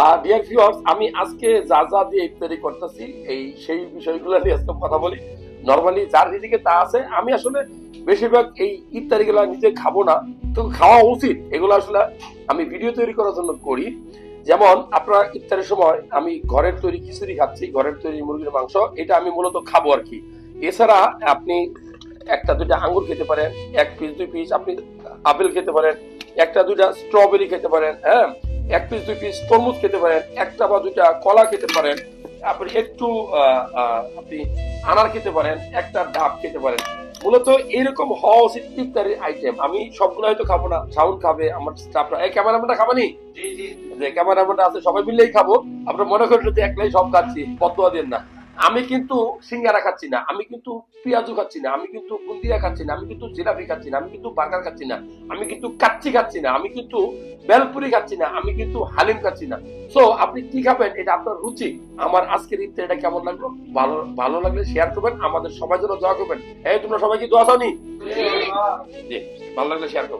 আর dear viewers আমি আজকে যা যা দিয়ে ইফতারি করতেছি, এই সেই বিষয়গুলো নিয়ে আজকে কথা বলি। নর্মালি যার রিজিকে তা আছে, আমি আসলে বেশিরভাগ এই ইফতারি গুলা নিজে খাব না। তো খাওয়া উচিত, এগুলো আসলে আমি ভিডিও তৈরি করার জন্য করি। যেমন, আপনার ইফতারের সময় আমি ঘরের তৈরি খিচুড়ি খাচ্ছি, ঘরের তৈরি মুরগির মাংস, এটা আমি মূলত খাব আর কি। এছাড়া আপনি একটা, দুইটা আঙ্গুর খেতে পারেন, এক পিস দুই পিস আপনি আপেল খেতে পারেন, একটা, দুইটা স্ট্রবেরি খেতে পারেন হ্যাঁ? এক পিস দুই পিস তরমুজ খেতে পারেন একটা বা দুইটা কলা খেতে পারেন আপনি একটু আপনি আনার খেতে পারেন একটা ডাব খেতে পারেন। মূলত এরকম হওয়া উচিত ইফতারের আইটেম আমি সবগুলো হয়তো খাব না সাউন্ড খাবে আমার স্টাফরা এই ক্যামেরাম্যানটা খাবানি? যে ক্যামেরাম্যানটা আছে সবাই মিলেই খাব। আপনার মনে করেন যদি একলাই সব খাচ্ছি পদ্মা দেন না। আমি কিন্তু সিঙ্গারা খাচ্ছি না আমি কিন্তু পেঁয়াজু খাচ্ছি না আমি কিন্তু বুন্দিয়া খাচ্ছি না আমি কিন্তু জিলাপি খাচ্ছি না আমি কিন্তু বার্গার খাচ্ছি না আমি কিন্তু কাচ্চি খাচ্ছি না আমি কিন্তু বেলপুরি খাচ্ছি না আমি কিন্তু হালিম খাচ্ছি না। সো আপনি কি খাবেন? এটা আপনার রুচি। আমার আজকের ইফতার এটা কেমন লাগল? ভালো ভালো লাগলে শেয়ার করবেন আমাদের সবাই জন্য দোয়া করবেন। এই তোমরা সবাই কি দোয়া চাওনি? জি। ভালো লাগলে শেয়ার করবেন।